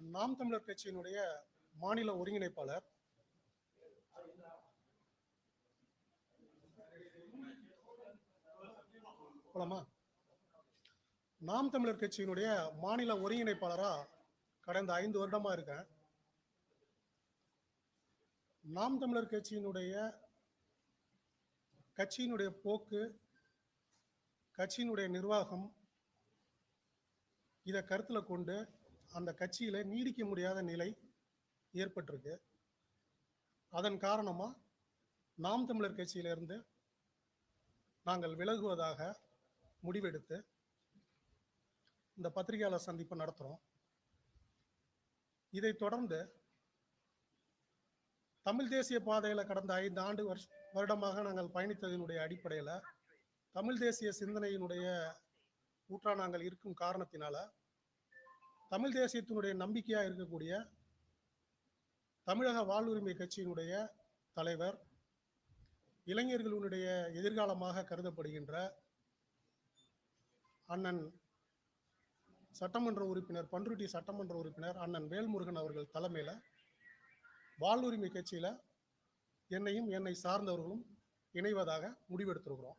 நாம் தமிழர் கட்சியினுடைய மாநில ஒருங்கிணைப்பாளர். போலாமா? நாம் தமிழர் கட்சியினுடைய மாநில ஒருங்கிணைப்பாளரா கடந்த ஐந்து வருடமா இருக்கேன். நாம் தமிழர் கட்சியினுடைய கட்சியினுடைய போக்கு கட்சியினுடைய நிர்வாகம் இதை கருத்தில் கொண்டு அந்த கட்சியில் நீடிக்க முடியாத நிலை ஏற்பட்டிருக்கு. அதன் காரணமாக நாம் தமிழர் கட்சியிலிருந்து நாங்கள் விலகுவதாக முடிவெடுத்து இந்த பத்திரிகையாளர் சந்திப்பை நடத்துகிறோம் இதைத் தொடர்ந்து தமிழ் தேசிய பாதையில் கடந்த ஐந்து ஆண்டு வருஷ வருடமாக நாங்கள் பயணித்ததினுடைய அடிப்படையில் தமிழ் தேசிய சிந்தனையினுடைய ஊற்றா நாங்கள் இருக்கும் காரணத்தினால தமிழ் தேசியத்தினுடைய நம்பிக்கையாக இருக்கக்கூடிய தமிழக வாழ்வுரிமை கட்சியினுடைய தலைவர் இளைஞர்களுடைய எதிர்காலமாக கருதப்படுகின்ற அண்ணன் சட்டமன்ற உறுப்பினர் பன்ருட்டி சட்டமன்ற உறுப்பினர் அண்ணன் வேல்முருகன் அவர்கள் தலைமையில் வாழ்வுரிமை கட்சியில் என்னையும் என்னை சார்ந்தவர்களும் இணைவதாக முடிவெடுத்திருக்கிறோம்.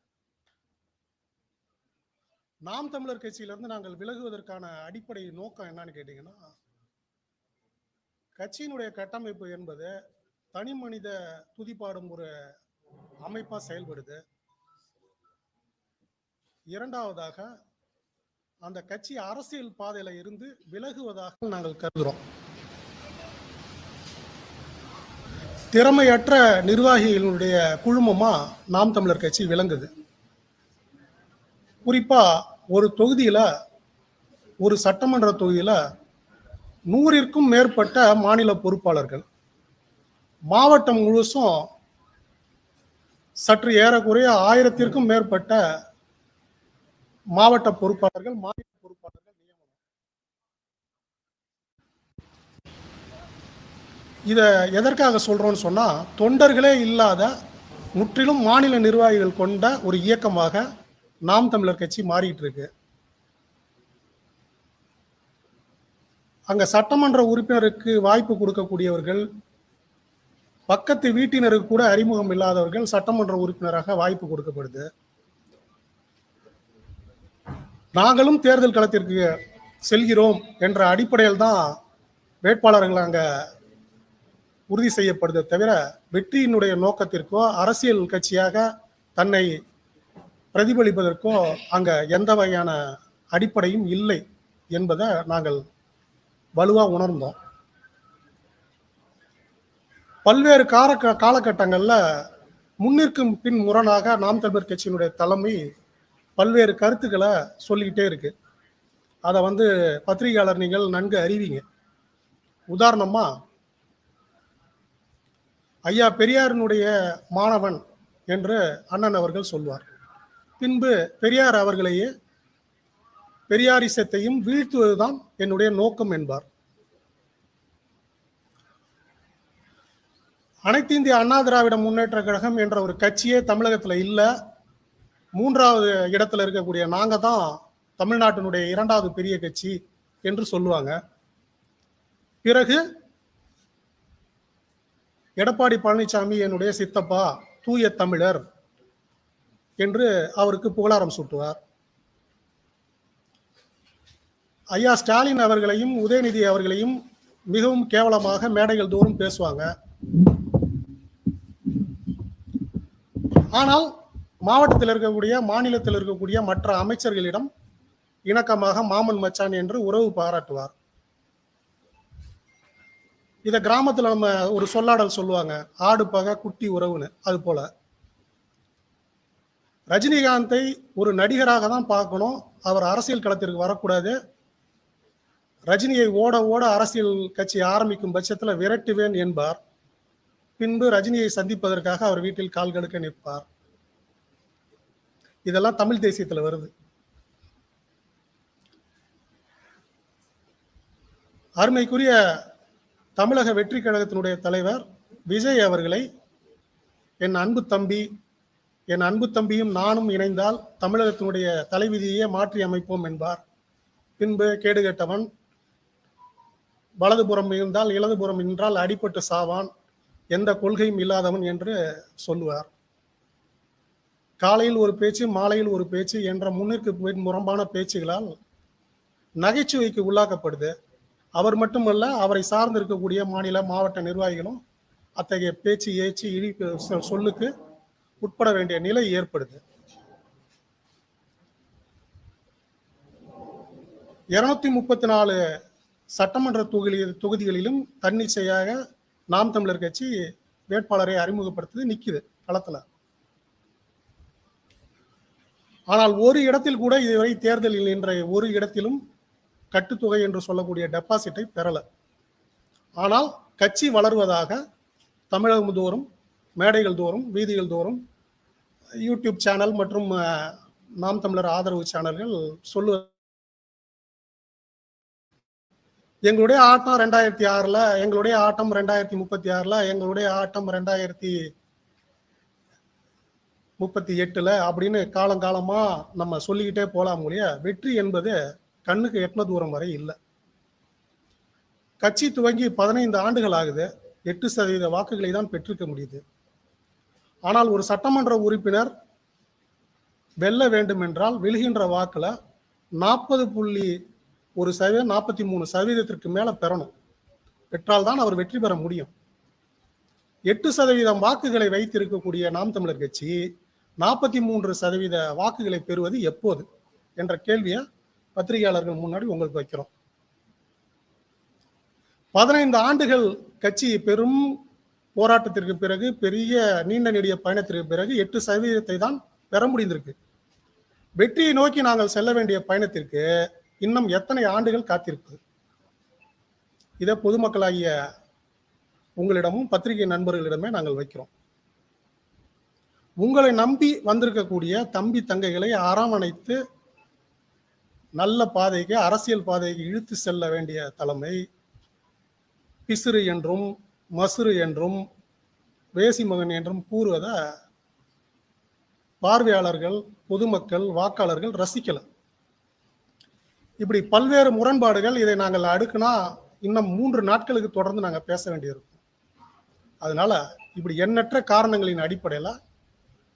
நாம் தமிழர் கட்சியிலிருந்து நாங்கள் விலகுவதற்கான அடிப்படை நோக்கம் என்னன்னு கேட்டீங்கன்னா கட்சியினுடைய கட்டமைப்பு என்பது தனி மனித துதிப்பாடும் ஒரு அமைப்பாக செயல்படுது. இரண்டாவதாக அந்த கட்சி அரசியல் பாதையில இருந்து விலகுவதாக நாங்கள் கருதுகிறோம் திறமையற்ற நிர்வாகிகளுடைய குழுமமா நாம் தமிழர் கட்சி விளங்குது. குறிப்பா ஒரு தொகுதியில் ஒரு சட்டமன்ற தொகுதியில் நூறிற்கும் மேற்பட்ட மாநில பொறுப்பாளர்கள். மாவட்டம் முழுசும் சற்று ஏறக்குறைய ஆயிரத்திற்கும் மேற்பட்ட மாவட்ட பொறுப்பாளர்கள் மாநில பொறுப்பாளர்கள் நியமனம். இதை எதற்காக சொல்றோம்னு சொன்னால் தொண்டர்களே இல்லாத முற்றிலும் மாநில நிர்வாகிகள் கொண்ட ஒரு இயக்கமாக நாம் தமிழர் கட்சி மாறிட்டு இருக்கு. அங்க சட்டமன்ற உறுப்பினருக்கு வாய்ப்பு கொடுக்கக்கூடியவர்கள் பக்கத்து வீட்டினருக்கு கூட அறிமுகம் இல்லாதவர்கள் சட்டமன்ற உறுப்பினராக வாய்ப்பு கொடுக்கப்படுது. நாங்களும் தேர்தல் களத்திற்கு செல்கிறோம் என்ற அடிப்படையில் தான் வேட்பாளர்கள் அங்க உறுதி செய்யப்படுதே தவிர வெற்றியினுடைய நோக்கத்திற்கோ அரசியல் கட்சியாக தன்னை பிரதிபலிப்பதற்கோ அங்கே எந்த வகையான அடிப்படையும் இல்லை என்பதை நாங்கள் வலுவாக உணர்ந்தோம். பல்வேறு கால காலகட்டங்களில் முன்னிற்கும் பின் முரணாக நாம் தமிழர் கட்சியினுடைய தலைமை பல்வேறு கருத்துக்களை சொல்லிக்கிட்டே இருக்கு. அதை வந்து பத்திரிகையாளர் நீங்கள் நன்கு அறிவீங்க. உதாரணமா ஐயா பெரியாரினுடைய மாணவன் என்று அண்ணன் அவர்கள் சொல்வார். பின்பு பெரியார் அவர்களையே பெரியாரிசத்தையும் வீழ்த்துவதுதான் என்னுடைய நோக்கம் என்பார். அனைத்து இந்திய அண்ணா திராவிட முன்னேற்ற கழகம் என்ற ஒரு கட்சியே தமிழகத்தில் இல்லை. மூன்றாவது இடத்துல இருக்கக்கூடிய நாங்கள் தான் தமிழ்நாட்டினுடைய இரண்டாவது பெரிய கட்சி என்று சொல்லுவாங்க. பிறகு எடப்பாடி பழனிசாமி என்னுடைய சித்தப்பா தூய தமிழர் என்று அவருக்கு புகழாரம் சூட்டுவார். ஐயா ஸ்டாலின் அவர்களையும் உதயநிதி அவர்களையும் மிகவும் கேவலமாக மேடைகள் தோறும் பேசுவாங்க. ஆனால் மாவட்டத்தில் இருக்கக்கூடிய மாநிலத்தில் இருக்கக்கூடிய மற்ற அமைச்சர்களிடம் இணக்கமாக மாமன் மச்சான் என்று உறவு பாராட்டுவார். இதை கிராமத்தில் நம்ம ஒரு சொல்லாடல் சொல்லுவாங்க. ஆடு பகை குட்டி உறவுன்னு அது போல. ரஜினிகாந்தை ஒரு நடிகராக தான் பார்க்கணும். அவர் அரசியல் களத்திற்கு வரக்கூடாது. ரஜினியை ஓட ஓட அரசியல் கட்சி ஆரம்பிக்கும் பட்சத்தில் விரட்டுவேன் என்பார். பின்பு ரஜினியை சந்திப்பதற்காக அவர் வீட்டில் கால் கடுக்க நிற்பார். இதெல்லாம் தமிழ் தேசியத்தில் வருது. அருமைக்குரிய தமிழக வெற்றி கழகத்தினுடைய தலைவர் விஜய் அவர்களை என் அன்பு தம்பி என் அன்பு தம்பியும் நானும் இணைந்தால் தமிழகத்தினுடைய தலைவிதியே மாற்றி அமைப்போம் என்பார். பின்பு கேடுகெட்டவன் வலதுபுறம் இருந்தால் இடதுபுறம் நின்றால் அடிபட்டு சாவான் எந்த கொள்கையும் இல்லாதவன் என்று சொல்லுவார். காலையில் ஒரு பேச்சு மாலையில் ஒரு பேச்சு என்ற முன்னிற்கு முரம்பான பேச்சுகளால் நகைச்சுவைக்கு உள்ளாக்கப்படுது. அவர் மட்டுமல்ல அவரை சார்ந்திருக்கக்கூடிய மாநில மாவட்ட நிர்வாகிகளும் அத்தகைய பேச்சு ஏச்சு இழி சொ- சொல்லுக்கு உட்பட வேண்டிய நிலை ஏற்படுது. இருநூத்தி முப்பத்தி நாலு சட்டமன்ற தொகுதி தொகுதிகளிலும் தன்னிச்சையாக நாம் தமிழர் கட்சி வேட்பாளரை அறிமுகப்படுத்தி நிற்கிது களத்தில். ஆனால் ஒரு இடத்தில் கூட இதுவரை தேர்தலில் நின்ற ஒரு இடத்திலும் கட்டுத்தொகை என்று சொல்லக்கூடிய டெபாசிட்டை பெறல. ஆனால் கட்சி வளர்வதாக தமிழகம் தோறும் மேடைகள் தோறும் வீதிகள் தோறும் யூடியூப் சேனல் மற்றும் நாம் தமிழர் ஆதரவு சேனல்கள் சொல்லு எங்களுடைய ஆட்டம் ரெண்டாயிரத்தி ஆறில் எங்களுடைய ஆட்டம் ரெண்டாயிரத்தி முப்பத்தி ஆறில் எங்களுடைய ஆட்டம் ரெண்டாயிரத்தி முப்பத்தி எட்டில் அப்படின்னு காலங்காலமாக நம்ம சொல்லிக்கிட்டே போகலாம் ஒழிய வெற்றி என்பது கண்ணுக்கு எட்டின தூரம் வரை இல்லை. கட்சி துவங்கி பதினைந்து ஆண்டுகள் ஆகுது. எட்டு சதவீத வாக்குகளை தான் பெற்றிருக்க முடியுது. ஆனால் ஒரு சட்டமன்ற உறுப்பினர் வெல்ல வேண்டும் என்றால் வெல்கின்ற வாக்கில் நாற்பது புள்ளி ஒரு சதவீதம் நாற்பத்தி மூணு சதவீதத்திற்கு மேலே பெறணும். பெற்றால்தான் அவர் வெற்றி பெற முடியும். எட்டு சதவீதம் வாக்குகளை வைத்திருக்கக்கூடிய நாம் தமிழர் கட்சி நாற்பத்தி மூன்று சதவீத வாக்குகளை பெறுவது எப்போது என்ற கேள்வியை பத்திரிகையாளர்கள் முன்னாடி உங்களுக்கு வைக்கிறோம். பதினைந்து ஆண்டுகள் கட்சி பெரும் போராட்டத்திற்கு பிறகு பெரிய நீண்ட நெடிய பயணத்திற்கு பிறகு எட்டு சதவீதத்தை தான் பெற முடிந்திருக்கு. வெற்றியை நோக்கி நாங்கள் செல்ல வேண்டிய பயணத்திற்கு இன்னும் எத்தனை ஆண்டுகள் காத்திருக்கு இதை பொதுமக்களாகிய உங்களிடமும் பத்திரிகை நண்பர்களிடமே நாங்கள் வைக்கிறோம். உங்களை நம்பி வந்திருக்கக்கூடிய தம்பி தங்கைகளை அரவணைத்து நல்ல பாதைக்கு அரசியல் பாதைக்கு இழுத்து செல்ல வேண்டிய தலைமை பிசிறு என்றும் மசுறு என்றும் வேசிமகன் என்றும் கூறுவதை பார்வையாளர்கள் பொதுமக்கள் வாக்காளர்கள் ரசிக்கல. இப்படி பல்வேறு முரண்பாடுகள் இதை நாங்கள் அடுக்குனா இன்னும் மூன்று நாட்களுக்கு தொடர்ந்து நாங்கள் பேச வேண்டியிருக்கும். அதனால இப்படி எண்ணற்ற காரணங்களின் அடிப்படையில்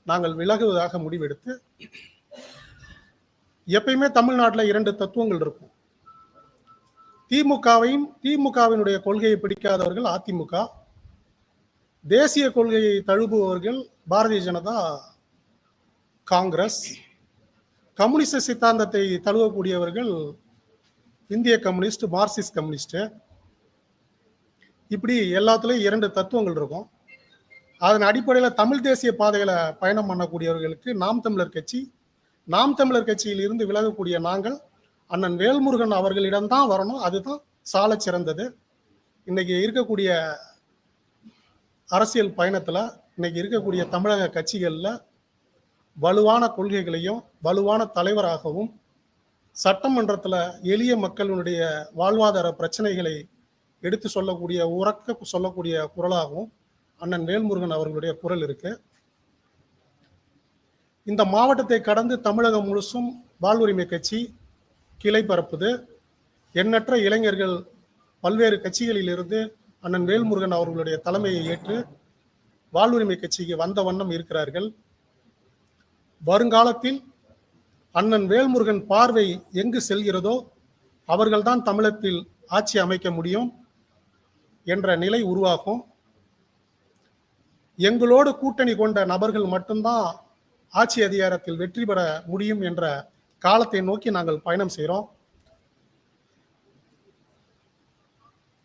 நாங்கள் விலகுவதாக முடிவெடுத்து எப்பயுமே தமிழ்நாட்டில் இரண்டு தத்துவங்கள் இருக்கும். திமுகவையும் திமுகவினுடைய கொள்கையை பிடிக்காதவர்கள் அதிமுக. தேசிய கொள்கையை தழுவுபவர்கள் பாரதிய ஜனதா காங்கிரஸ். கம்யூனிச சித்தாந்தத்தை தழுவக்கூடியவர்கள் இந்திய கம்யூனிஸ்ட் மார்க்சிஸ்ட் கம்யூனிஸ்ட். இப்படி எல்லாத்துலேயும் இரண்டு தத்துவங்கள் இருக்கும். அதன் அடிப்படையில் தமிழ் தேசிய பாதைகளை பயணம் பண்ணக்கூடியவர்களுக்கு நாம் தமிழர் கட்சி நாம் தமிழர் கட்சியில் இருந்து விலகக்கூடிய நாங்கள் அண்ணன் வேல்முருகன் அவர்களிடம்தான் வரணும். அதுதான் சால சிறந்தது. இன்னைக்கு இருக்கக்கூடிய அரசியல் பயணத்துல இன்னைக்கு இருக்கக்கூடிய தமிழக கட்சிகள்ல வலுவான கொள்கைகளையும் வலுவான தலைவராகவும் சட்டமன்றத்துல எளிய மக்களுடைய வாழ்வாதார பிரச்சனைகளை எடுத்து சொல்லக்கூடிய உறக்க சொல்லக்கூடிய குரலாகவும் அண்ணன் வேல்முருகன் அவர்களுடைய குரல் இருக்கு. இந்த மாவட்டத்தை கடந்து தமிழகம் முழுசும் வாழ்வுரிமை கட்சி கிளை பரப்புது. எண்ணற்ற இளைஞர்கள் பல்வேறு கட்சிகளில் இருந்து அண்ணன் வேல்முருகன் அவர்களுடைய தலைமையை ஏற்று வாழ்வுரிமை கட்சிக்கு வந்த வண்ணம் இருக்கிறார்கள். வருங்காலத்தில் அண்ணன் வேல்முருகன் பார்வை எங்கு செல்கிறதோ அவர்கள்தான் தமிழத்தில் ஆட்சி அமைக்க முடியும் என்ற நிலை உருவாகும். எங்களோடு கூட்டணி கொண்ட நபர்கள் மட்டும்தான் ஆட்சி அதிகாரத்தில் வெற்றி பெற முடியும் என்ற காலத்தை நோக்கி நாங்கள் பயணம் செய்கிறோம்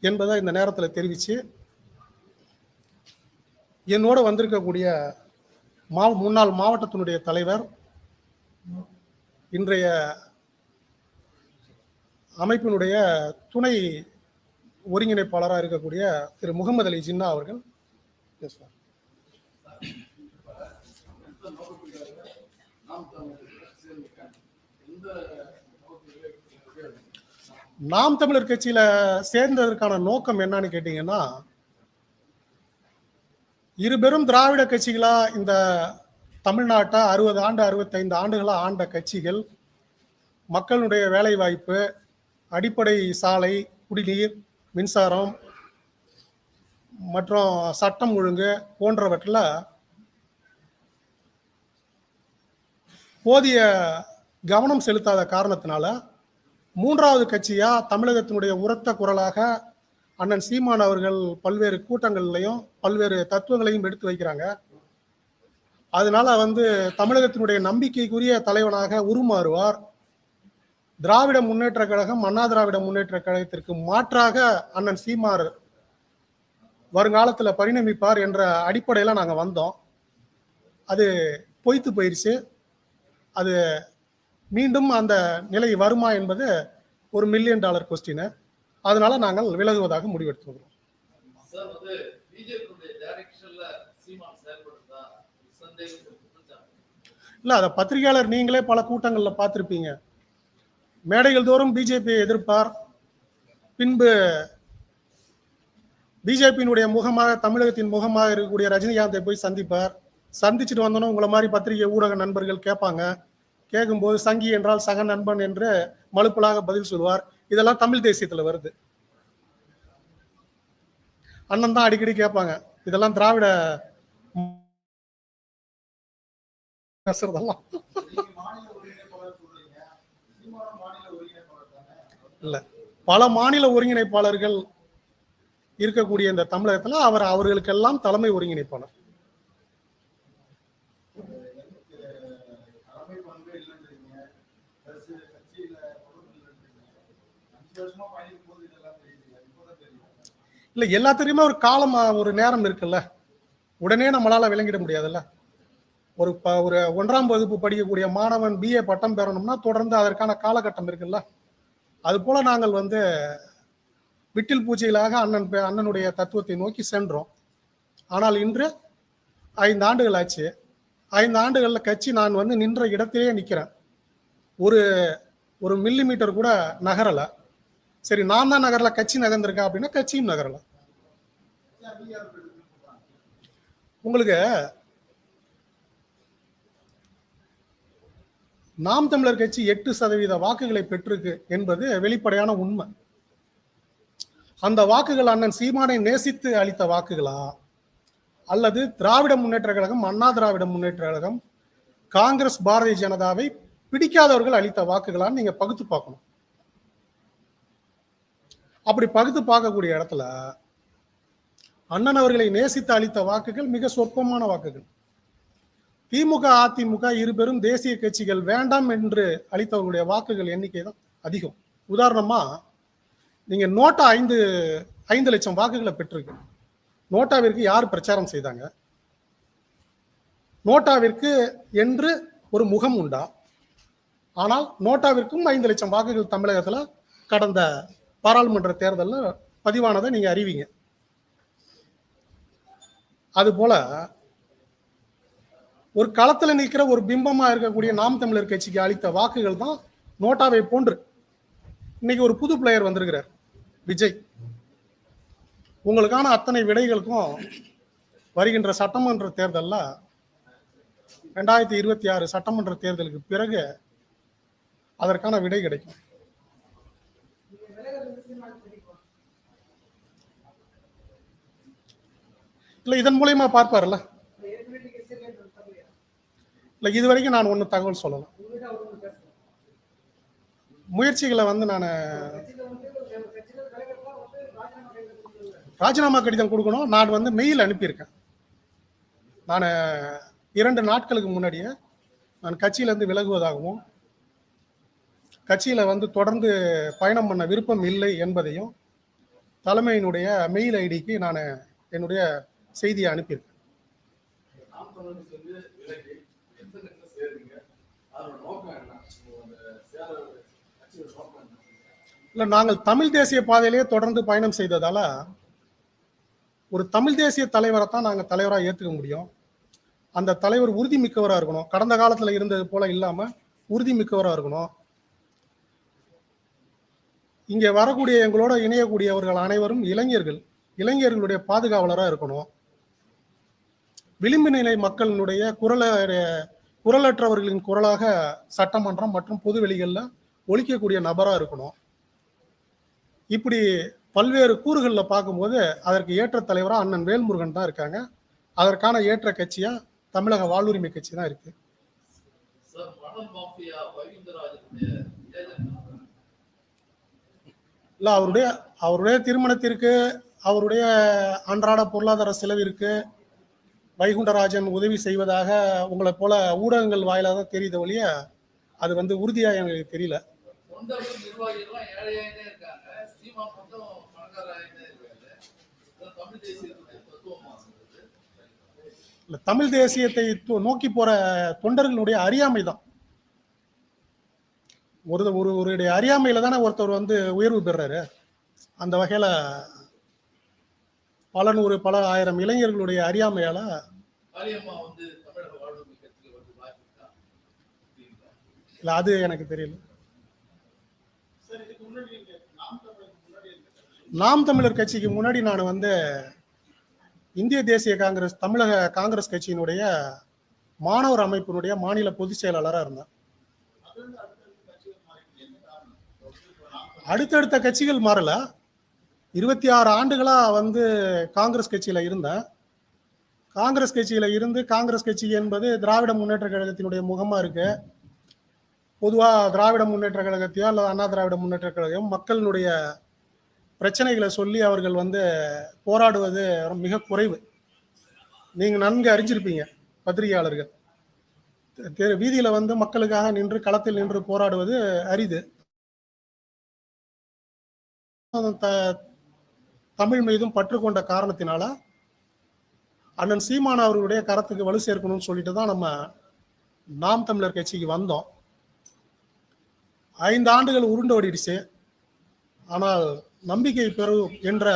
என்பதை இந்த நேரத்தில் தெரிவித்து என்னோட வந்திருக்கக்கூடிய மா முன்னாள் மாவட்டத்தினுடைய தலைவர் இன்றைய அமைப்பினுடைய துணை ஒருங்கிணைப்பாளராக இருக்கக்கூடிய திரு முகமது அலி ஜின்னா அவர்கள். பேசுவார் நாம் தமிழர் கட்சியில சேர்ந்ததற்கான நோக்கம் என்னன்னு கேட்டீங்கன்னா இருபெரும் திராவிட கட்சிகளா இந்த தமிழ்நாட்டை அறுபது ஆண்டு அறுபத்தைந்து ஆண்டுகளா ஆண்ட கட்சிகள் மக்களுடைய வேலை வாய்ப்பு அடிப்படை சாலை குடிநீர் மின்சாரம் மற்றும் சட்டம் ஒழுங்கு போன்றவற்றில் போதிய கவனம் செலுத்தாத காரணத்தினால மூன்றாவது கட்சியா தமிழகத்தினுடைய உரத்த குரலாக அண்ணன் சீமான் அவர்கள் பல்வேறு கூட்டங்கள்லையும் பல்வேறு தத்துவங்களையும் எடுத்து வைக்கிறாங்க. அதனால வந்து தமிழகத்தினுடைய நம்பிக்கைக்குரிய தலைவனாக உருமாறுவார். திராவிட முன்னேற்ற கழகம் அண்ணா திராவிட முன்னேற்ற கழகத்திற்கு மாற்றாக அண்ணன் சீமார் வருங்காலத்தில் பரிணமிப்பார் என்ற அடிப்படையில் நாங்கள் வந்தோம். அது பொய்த்து போயிடுச்சு அது மீண்டும் அந்த நிலை வருமா என்பது ஒரு மில்லியன் டாலர் கொஸ்டின் அதனால நாங்கள் விலகுவதாக முடிவெடுத்துள்ளோம். இல்லை அதை பத்திரிகையாளர் நீங்களே பல கூட்டங்களில் பார்த்துருப்பீங்க. மேடைகள் தோறும் பிஜேபியை எதிர்ப்பார். பின்பு பிஜேபியினுடைய முகமாக தமிழகத்தின் முகமாக இருக்கக்கூடிய ரஜினிகாந்தை போய் சந்திப்பார். சந்திச்சுட்டு வந்தோன்னா உங்களை மாதிரி பத்திரிகை ஊடக நண்பர்கள் கேட்பாங்க. கேட்கும்போது சங்கி என்றால் சக நண்பன் என்று மலுப்பலாக பதில் சொல்வார். இதெல்லாம் தமிழ் தேசியத்துல வருது. அண்ணன் தான் அடிக்கடி கேட்பாங்க. இதெல்லாம் திராவிட பேசுறதெல்லாம். இல்ல. பல மாநில ஒருங்கிணைப்பாளர்கள் இருக்கக்கூடிய இந்த தமிழகத்துல அவர் அவர்களுக்கெல்லாம் தலைமை ஒருங்கிணைப்பாளர். இல்ல எல்லாத்துக்குமே ஒரு காலம் ஒரு நேரம் இருக்குல்ல? உடனே நம்மளால விளங்கிட முடியாதுல்ல? ஒரு ப- ஒரு ஒன்றாம் வகுப்பு படிக்கக்கூடிய மாணவன் பிஏ பட்டம் பெறணும்னா தொடர்ந்து அதற்கான காலகட்டம் இருக்குல்ல? அது போல நாங்கள் வந்து விட்டில் பூச்சிகளாக அண்ணன் பே- அண்ணனுடைய தத்துவத்தை நோக்கி சென்றோம். ஆனால் இன்று ஐந்து ஆண்டுகள் ஆச்சு. ஐந்து ஆண்டுகளில் கட்சி நான் வந்து நின்ற இடத்திலேயே நிற்கிறேன் ஒரு ஒரு மில்லி மீட்டர் கூட நகரல. சரி நான் தான் நகரல கட்சி நகர்ந்திருக்கா அப்படின்னா கட்சியும் நகரல. உங்களுக்கு நாம் தமிழர் கட்சி எட்டு சதவீத வாக்குகளை பெற்றிருக்கு என்பது வெளிப்படையான உண்மை. அந்த வாக்குகள் அண்ணன் சீமானை நேசித்து அளித்த வாக்குகளா? அல்லது திராவிட முன்னேற்ற கழகம் அண்ணா திராவிட முன்னேற்ற கழகம் காங்கிரஸ் பாரதிய ஜனதாவை பிடிக்காதவர்கள் அளித்த வாக்குகளான்னு நீங்க பகுத்து பார்க்கணும். அப்படி பகுத்து பார்க்கக்கூடிய இடத்துல அண்ணன் அவர்களை நேசித்து அளித்த வாக்குகள் மிக சொற்பமான வாக்குகள். திமுக அதிமுக இரு பெரும் தேசிய கட்சிகள் வேண்டாம் என்று அளித்தவர்களுடைய வாக்குகள் எண்ணிக்கை தான் அதிகம். உதாரணமா நீங்க நோட்டா ஐந்து ஐந்து லட்சம் வாக்குகளை பெற்றிருக்கு. நோட்டாவிற்கு யார் பிரச்சாரம் செய்தாங்க? நோட்டாவிற்கு என்று ஒரு முகம் உண்டா? ஆனால் நோட்டாவிற்கும் ஐந்து லட்சம் வாக்குகள் தமிழகத்தில் கடந்த பாராளுமன்ற தேர்தலில் பதிவானதை நீங்கள் அறிவிங்க. அதுபோல ஒரு களத்தில் நிற்கிற ஒரு பிம்பமாக இருக்கக்கூடிய நாம் தமிழர் கட்சிக்கு அளித்த வாக்குகள் தான் நோட்டாவை போன்று. இன்னைக்கு ஒரு புது பிளேயர் வந்திருக்கிறார் விஜய். உங்களுக்கான அத்தனை விடைகளுக்கும் வருகின்ற சட்டமன்ற தேர்தலில் ரெண்டாயிரத்தி இருபத்தி ஆறு சட்டமன்ற தேர்தலுக்கு பிறகு அதற்கான விடை கிடைக்கும். இல்ல இதன் மூலயமா பார்ப்பார்ல இல்ல இது வரைக்கும் நான் ஒன்றும் தகவல் சொல்லலாம் முயற்சிகளை வந்து நான் ராஜினாமா கடிதம் கொடுக்கணும். நான் வந்து மெயில் அனுப்பியிருக்கேன். நான் இரண்டு நாட்களுக்கு முன்னாடியே நான் கட்சியிலேருந்து விலகுவதாகவும் கட்சியில் வந்து தொடர்ந்து பயணம் பண்ண விருப்பம் இல்லை என்பதையும் தலைமையினுடைய மெயில் ஐடிக்கு நான் என்னுடைய செய்தியை அனுப்பியிருக்கேன். இல்லை நாங்கள் தமிழ் தேசிய பாதையிலேயே தொடர்ந்து பயணம் செய்ததால ஒரு தமிழ் தேசிய தலைவரை தான் நாங்கள் தலைவராக ஏற்றுக்க முடியும். அந்த தலைவர் உறுதி மிக்கவராக இருக்கணும். கடந்த காலத்தில் இருந்தது போல இல்லாமல் உறுதி மிக்கவராக இருக்கணும். இங்கே வரக்கூடிய எங்களோட இணையக்கூடியவர்கள் அனைவரும் இளைஞர்கள். இளைஞர்களுடைய பாதுகாவலராக இருக்கணும். விளிம்பு நிலை மக்களினுடைய குரல குரலற்றவர்களின் குரலாக சட்டமன்றம் மற்றும் பொதுவெளிகளில் ஒழிக்கக்கூடிய நபராக இருக்கணும். இப்படி பல்வேறு கூறுகளில் பார்க்கும்போது அதற்கு ஏற்ற தலைவராக அண்ணன் வேல்முருகன் தான் இருக்காங்க. அதற்கான ஏற்ற கட்சியாக தமிழக வாழ்வுரிமை கட்சி தான் இருக்கு. இல்லை அவருடைய அவருடைய திருமணத்திற்கு அவருடைய அன்றாட பொருளாதார செலவிற்கு வைகுண்டராஜன் உதவி செய்வதாக உங்களை போல ஊடகங்கள் வாயிலாக தான் தெரியுத ஒழிய அது வந்து உறுதியாக எனக்கு தெரியல. தமிழ் இல்ல தேசியத்தை நோக்கி போற தொண்டர்களுடைய அறியாமை தான். ஒரு ஒரு ஒருடைய அறியாமையில தானே ஒருத்தர் வந்து உயர்வு பெறாரு அந்த வகையில பல நூறு பல ஆயிரம் இளைஞர்களுடைய அறியாமையால? இல்ல அது எனக்கு தெரியல. நாம் தமிழர் கட்சிக்கு முன்னாடி நான் வந்து இந்திய தேசிய காங்கிரஸ் தமிழக காங்கிரஸ் கட்சியினுடைய மாணவர் அமைப்பினுடைய மாநில பொதுச் செயலாளராக இருந்தேன். அடுத்தடுத்த கட்சிகள் மாறல. இருபத்தி ஆறு ஆண்டுகளா வந்து காங்கிரஸ் கட்சியில இருந்தேன். காங்கிரஸ் கட்சியில இருந்து காங்கிரஸ் கட்சி என்பது திராவிட முன்னேற்ற கழகத்தினுடைய முகமா இருக்கு. பொதுவா திராவிட முன்னேற்ற கழகத்தையோ அல்லது அண்ணா திராவிட முன்னேற்ற கழகம் மக்களினுடைய பிரச்சனைகளை சொல்லி அவர்கள் வந்து போராடுவது மிக குறைவு. நீங்க நன்கு அறிஞ்சிருப்பீங்க பத்திரிகையாளர்கள். தெ- வீதியில வந்து மக்களுக்காக நின்று களத்தில் நின்று போராடுவது அரிது. த- தமிழ் மீதும் பற்று கொண்ட காரணத்தினால அண்ணன் சீமான் அவர்களுடைய கரத்துக்கு வலு சேர்க்கணும்னு சொல்லிட்டு தான் நம்ம நாம் தமிழர் கட்சிக்கு வந்தோம். ஐந்து ஆண்டுகள் உருண்டு ஓடிடுச்சு. ஆனால் நம்பிக்கை பெறும் என்ற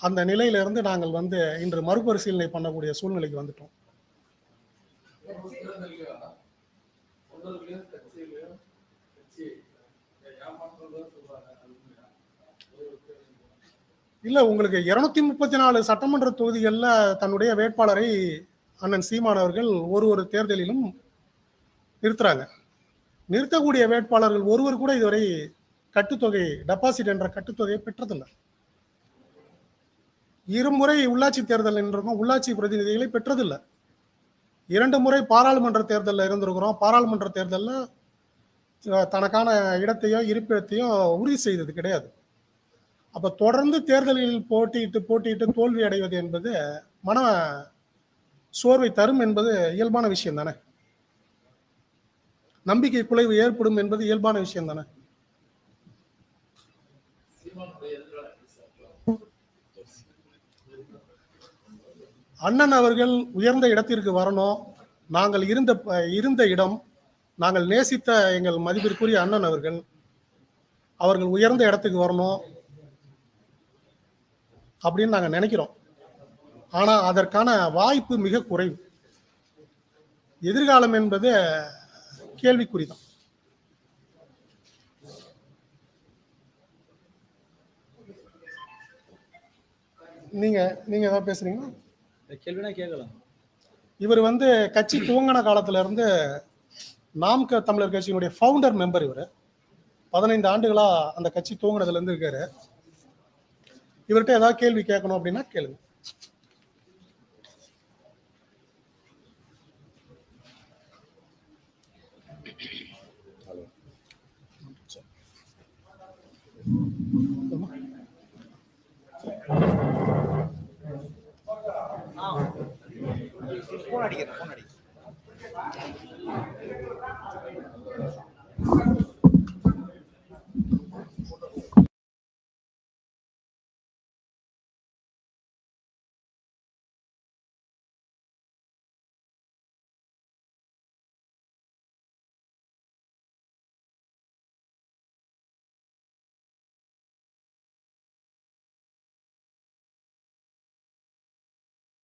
அந்த நிலையிலிருந்து நாங்கள் வந்து இன்று மறுபரிசீலனை பண்ணக்கூடிய சூழ்நிலைக்கு வந்துட்டோம். இல்ல உங்களுக்கு இருநூத்தி முப்பத்தி நாலு சட்டமன்ற தொகுதிகளில் தன்னுடைய வேட்பாளரை அண்ணன் சீமான் அவர்கள் ஒரு ஒரு தேர்தலிலும் நிறுத்துறாங்க. நிறுத்தக்கூடிய வேட்பாளர்கள் ஒருவர் கூட இதுவரை கட்டுத்தொகை டெபாசிட் என்ற கட்டுத்தொகையை பெற்றதில்லை. இருமுறை உள்ளாட்சி தேர்தல் என்றும் உள்ளாட்சி பிரதிநிதிகளை பெற்றதில்லை. இரண்டு முறை பாராளுமன்ற தேர்தலில் இருந்திருக்கிறோம். பாராளுமன்ற தேர்தலில் தனக்கான இடத்தையோ இருப்பிடத்தையோ உறுதி செய்தது கிடையாது. அப்ப தொடர்ந்து தேர்தலில் போட்டியிட்டு போட்டியிட்டு தோல்வி அடைவது என்பது மன சோர்வை தரும் என்பது இயல்பான விஷயம் தானே? நம்பிக்கை குலைவு ஏற்படும் என்பது இயல்பான விஷயம் தானே? அண்ணன் அவர்கள் உயர்ந்த இடத்திற்கு வரணும். நாங்கள் இருந்த இருந்த இடம் நாங்கள் நேசித்த எங்கள் மதிப்பிற்குரிய அண்ணன் அவர்கள் அவர்கள் உயர்ந்த இடத்துக்கு வரணும். அப்படின்னு நாங்கள் நினைக்கிறோம். ஆனா அதற்கான வாய்ப்பு மிக குறைவு. எதிர்காலம் என்பது கேள்விக்குறிதான் நீங்க நீங்க ஏதாவது பேசுறீங்களா? கேள்வினா கேட்கலாம். இவர் வந்து கட்சி துவங்கின காலத்துல இருந்து நாம் தமிழர் கட்சியினுடைய ஃபவுண்டர் மெம்பர் இவர். பதினைந்து ஆண்டுகளா அந்த கட்சி துவங்கினதுல இருந்து இருக்காரு. இவர்கிட்ட ஏதாவது கேள்வி கேட்கணும் அப்படின்னா கேளுங்க. போன் அடிக்கிறேன் போன் அடிக்கிறேன்.